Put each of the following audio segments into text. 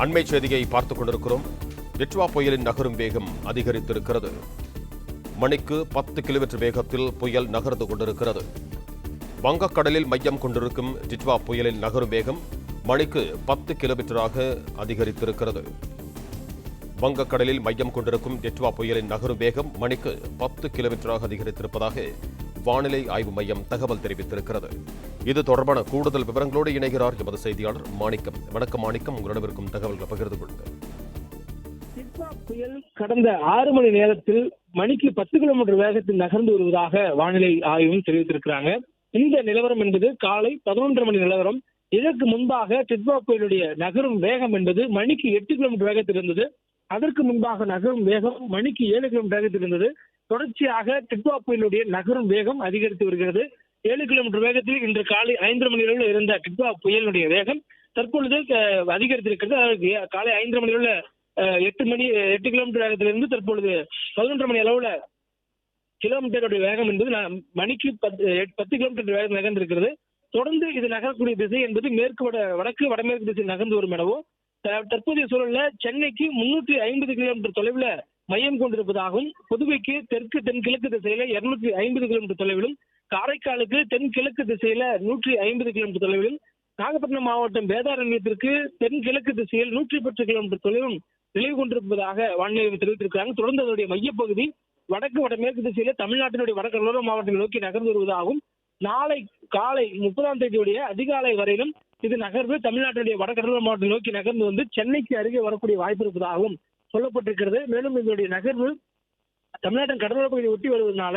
அண்மை செய்தியை பார்த்துக் கொண்டிருக்கிறோம். டிட்வா புயலின் நகரும் வேகம் அதிகரித்திருக்கிறது. மணிக்கு பத்து கிலோமீட்டர் வேகத்தில் புயல் நகர்ந்து கொண்டிருக்கிறது. வங்கக்கடலில் மையம் கொண்டிருக்கும் டிட்வா புயலின் நகரும் வேகம் மணிக்கு பத்து கிலோமீட்டராக அதிகரித்திருக்கிறது. வங்கக்கடலில் மையம் கொண்டிருக்கும் டிட்வா புயலின் நகரும் வேகம் மணிக்கு பத்து கிலோமீட்டராக அதிகரித்திருப்பதாக வானிலை ஆய்வு மையம் தகவல் தெரிவித்திருக்கிறது. இது தொடர்பான கூடுதல் விவரங்களோடு இணைகிறார் எமது செய்தியாளர் மாணிக்கம். வணக்கம் மாணிக்கம். உங்களிடம் இருக்கும் தகவல்களை பகிர்ந்து கொள்ளுங்கள். புயல் கடந்த ஆறு மணி நேரத்தில் மணிக்கு பத்து கிலோமீட்டர் வேகத்தில் நகர்ந்து வருவதாக வானிலை ஆய்வும் தெரிவித்திருக்கிறாங்க. இந்த நிலவரம் என்பது காலை பதினொன்றரை மணி நிலவரம். இதற்கு முன்பாக டிட்வா புயலுடைய நகரும் வேகம் என்பது மணிக்கு எட்டு கிலோமீட்டர் வேகத்தில் இருந்தது. அதற்கு முன்பாக நகரும் வேகம் மணிக்கு ஏழு கிலோமீட்டர் வேகத்தில் இருந்தது. தொடர்ச்சியாக டிட்வா புயலுடைய நகரும் வேகம் அதிகரித்து வருகிறது. ஏழு கிலோமீட்டர் வேகத்தில் இன்று காலை ஐந்து மணி அளவில் இருந்த டிட்வா புயலுடைய வேகம் தற்பொழுது அதிகரித்திருக்கிறது. அதாவது காலை ஐந்து மணி அளவில் எட்டு மணி எட்டு கிலோமீட்டர் வேகத்திலிருந்து தற்பொழுது பதினொன்றரை மணி அளவுல கிலோமீட்டருடைய வேகம் என்பது மணிக்கு பத்து பத்து கிலோமீட்டர் வேகம் நகர்ந்திருக்கிறது. தொடர்ந்து இது நகரக்கூடிய திசை என்பது மேற்கு வட வடக்கு வடமேற்கு திசை நகர்ந்து வரும் எனவும் த- தற்போதைய சூழல்ல சென்னைக்கு முன்னூற்றி ஐம்பது கிலோமீட்டர் தொலைவில் மையம் கொண்டிருப்பதாகவும் புதுவைக்கு தெற்கு தென்கிழக்கு திசையில இருநூற்றி ஐம்பது கிலோமீட்டர் தொலைவிலும் காரைக்காலுக்கு தென்கிழக்கு திசையில நூற்றி ஐம்பது கிலோமீட்டர் தொலைவில் நாகப்பட்டினம் மாவட்டம் வேதாரண்யத்திற்கு தென்கிழக்கு திசையில் நூற்றி பத்து கிலோமீட்டர் தொலைவும் நிலவு கொண்டிருப்பதாக வானிலை தெரிவித்திருக்கிறாங்க. தொடர்ந்து அதனுடைய மையப்பகுதி வடக்கு வடமேற்கு திசையில தமிழ்நாட்டினுடைய வடகடலோர மாவட்டங்கள் நோக்கி நகர்ந்து வருவதாகவும் நாளை காலை முப்பதாம் தேதியுடைய அதிகாலை வரையிலும் இது நகர்வு தமிழ்நாட்டினுடைய வடகடலோர மாவட்டம் நோக்கி நகர்ந்து வந்து சென்னைக்கு அருகே வரக்கூடிய வாய்ப்பு இருப்பதாகவும் சொல்லப்பட்டிருக்கிறது. மேலும் இதனுடைய நகர்வு தமிழ்நாட்டின் கடலோர பகுதியை ஒட்டி வருவதனால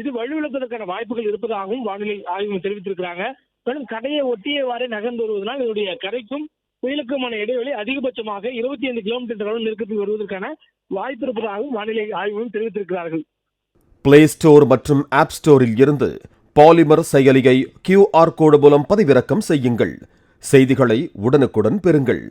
இது வலுவிழப்பதற்கான வாய்ப்புகள் இருப்பதாகவும் வானிலை ஆய்வு தெரிவித்திருக்கிறாங்க. மேலும் கடையை ஒட்டியவாறே நகர்ந்து வருவதனால் இதனுடைய கரைக்கும் புயலுக்குமான இடைவெளி அதிகபட்சமாக இருபத்தி ஐந்து கிலோமீட்டர் அளவு நெருக்கத்தில் வருவதற்கான வாய்ப்பு இருப்பதாகவும் வானிலை ஆய்வுகளும் தெரிவித்திருக்கிறார்கள். பிளே ஸ்டோர் மற்றும் ஆப் ஸ்டோரில் இருந்து பாலிமர் செயலியை கியூஆர் கோடு மூலம் பதிவிறக்கம் செய்யுங்கள். செய்திகளை உடனுக்குடன் பெறுங்கள்.